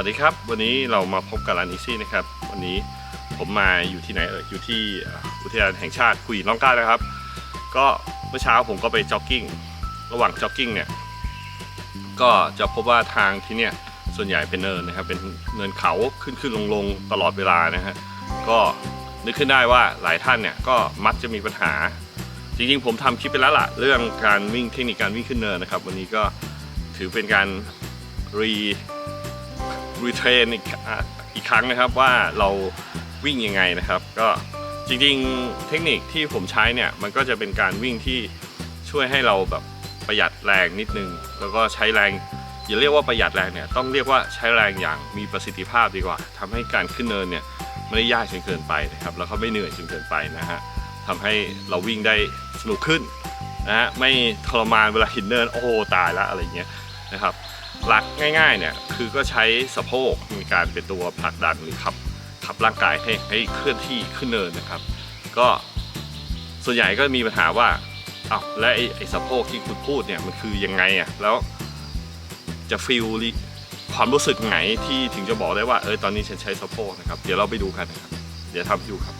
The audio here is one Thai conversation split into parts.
วัสดีครับ วันนี้เรามาพบกับร้านอีซี่นะครับ วันนี้ผมมาอยู่ที่ไหนเอ่ยอยู่ที่อุทยานแห่งชาติกุยน้องกล้านะครับ ก็เมื่อเช้าผมก็ไปจ็อกกิ้งระหว่างจ็อกกิ้งเนี่ยก็จะพบว่าทางที่เนี่ยส่วนใหญ่เป็นเนินนะครับ เป็นเนินเขาขึ้นขึ้นลงลงตลอดเวลานะฮะก็นึกขึ้นได้ว่าหลายท่านเนี่ยก็มักจะมีปัญหา จริงๆ ผมทำคลิปไปแล้วล่ะ เรื่องการวิ่งเทคนิคการวิ่งขึ้นเนินนะครับ วันนี้ก็ถือเป็นการรี รีเทรนอีกอีกครั้งนะครับว่าเราวิ่งยังไงนะครับ ก็จริงๆเทคนิคที่ผมใช้เนี่ยมันก็จะเป็นการวิ่งที่ช่วยให้เราแบบประหยัดแรงนิดนึง แล้วก็ใช้แรงอย่าเรียกว่าประหยัดแรงเนี่ยต้องเรียกว่าใช้แรงอย่างมีประสิทธิภาพดีกว่าทำให้การขึ้นเนินเนี่ยไม่ได้ยากจนเกินไปนะครับแล้วก็ไม่เหนื่อยจนเกินไปนะฮะทำให้เราวิ่งได้สนุกขึ้นนะฮะไม่ทรมานเวลาหินเนินโอ้โหตายละอะไรเงี้ยนะครับ หลักง่ายๆเนี่ยคือก็ใช้สะโพกในการเป็นตัวผลักดันหรือขับขับร่างกายให้ให้เคลื่อนที่ขึ้นเนินนะครับ ก็ส่วนใหญ่ก็มีปัญหาว่าอ้าวและไอ้ไอสะโพกที่คุณพูดเนี่ยมันคือยังไงอะแล้วจะฟีลความรู้สึกไหนที่ถึงจะบอกได้ว่าเออตอนนี้ฉันใช้สะโพกนะครับเดี๋ยวเราไปดูกันนะครับเดี๋ยวทำให้ดูครับ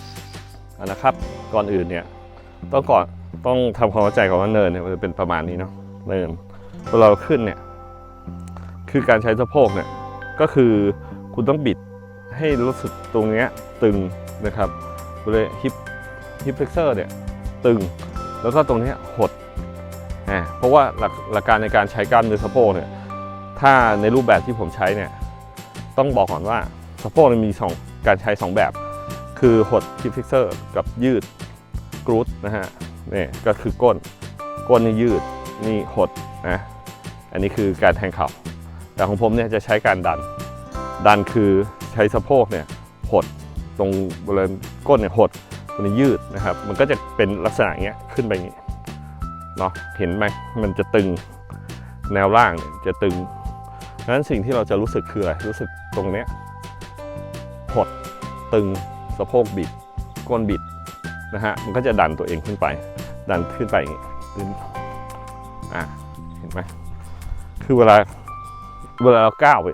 นะครับ ก่อนอื่นเนี่ยต้องก่อนต้องทำความเข้าใจก่อนว่าเนินเนี่ยมันจะเป็นประมาณนี้เนาะเนินพอเราขึ้นเนี่ย คือการใช้สะโพกเนี่ยก็คือคุณต้องบิดให้รู้สึกตรงเนี้ยตึงนะครับบริเวณฮิปฮิปเฟกเซอร์เนี่ยตึงแล้วก็ตรงนี้หดอ่าเพราะว่าหลักหลักการในการใช้กล้ามเนื้อสะโพกเนี่ยถ้าในรูปแบบที่ผมใช้เนี่ยต้องบอกก่อนว่าสะโพกเนี่ยมีสองการใช้สองแบบ คือหดคิปฟิกเซอร์กับยืดกรูดนะฮะนี่ก็คือก้นก้นนี่ยืดนี่หดนะอันนี้คือการแทงเข่า แต่ของผมเนี่ยจะใช้การดัน ดันคือใช้สะโพกเนี่ยหดตรงบริเวณก้นเนี่ยหดตรงนี้ยืดนะครับ มันก็จะเป็นลักษณะอย่างเงี้ยขึ้นไปอย่างงี้เนาะเห็นไหมมันจะตึงแนวล่างเนี่ยจะตึงดังนั้นสิ่งที่เราจะรู้สึกคืออะไรรู้สึกตรงเนี้ยหดตึงสะโพกบิด ก้นบิดนะฮะมันก็จะดันตัวเองขึ้นไป ดันขึ้นไปอย่างงี้ขึ้นอะเห็นไหมคือเวลา เวลาเราก้าวไป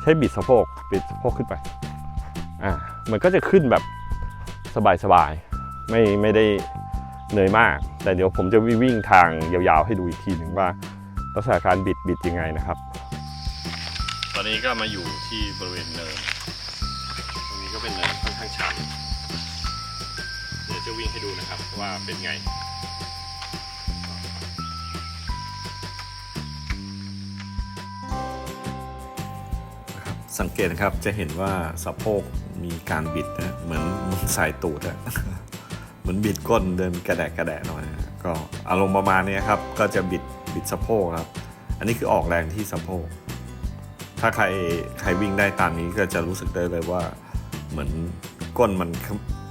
ใช้บิดสะโพกบิดสะโพกขึ้นไปอะมันก็จะขึ้นแบบสบายๆไม่ไม่ได้เหนื่อยมาก แต่เดี๋ยวผมจะวิ่งทางยาวๆให้ดูอีกทีหนึ่งว่าลักษณะการบิดบิดยังไงนะครับ ตอนนี้ก็มาอยู่ที่บริเวณเนินตรงนี้ก็เป็นเนินค่อนข้างชันเดี๋ยวจะวิ่งให้ดูนะครับว่าเป็นไง สังเกตนะครับจะเห็นว่าสะโพกมีการบิดนะเหมือนมันสายตูดอะเหมือนบิดก้นเดินกระแดะกระแดะหน่อยนะก็อารมณ์ประมาณนี้ครับ ก็จะบิดบิดสะโพกครับ อันนี้คือออกแรงที่สะโพก ถ้าใครใครวิ่งได้ตามนี้ก็จะรู้สึกได้เลยว่า เหมือนก้นมัน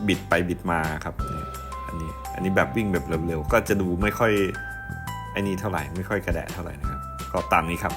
บิดไปบิดมาครับอันนี้อันนี้แบบวิ่งแบบเร็วๆก็จะดูไม่ค่อยไอ้นี่เท่าไหร่ไม่ค่อยกระแดะเท่าไหร่นะครับ ก็ตามนี้ครับ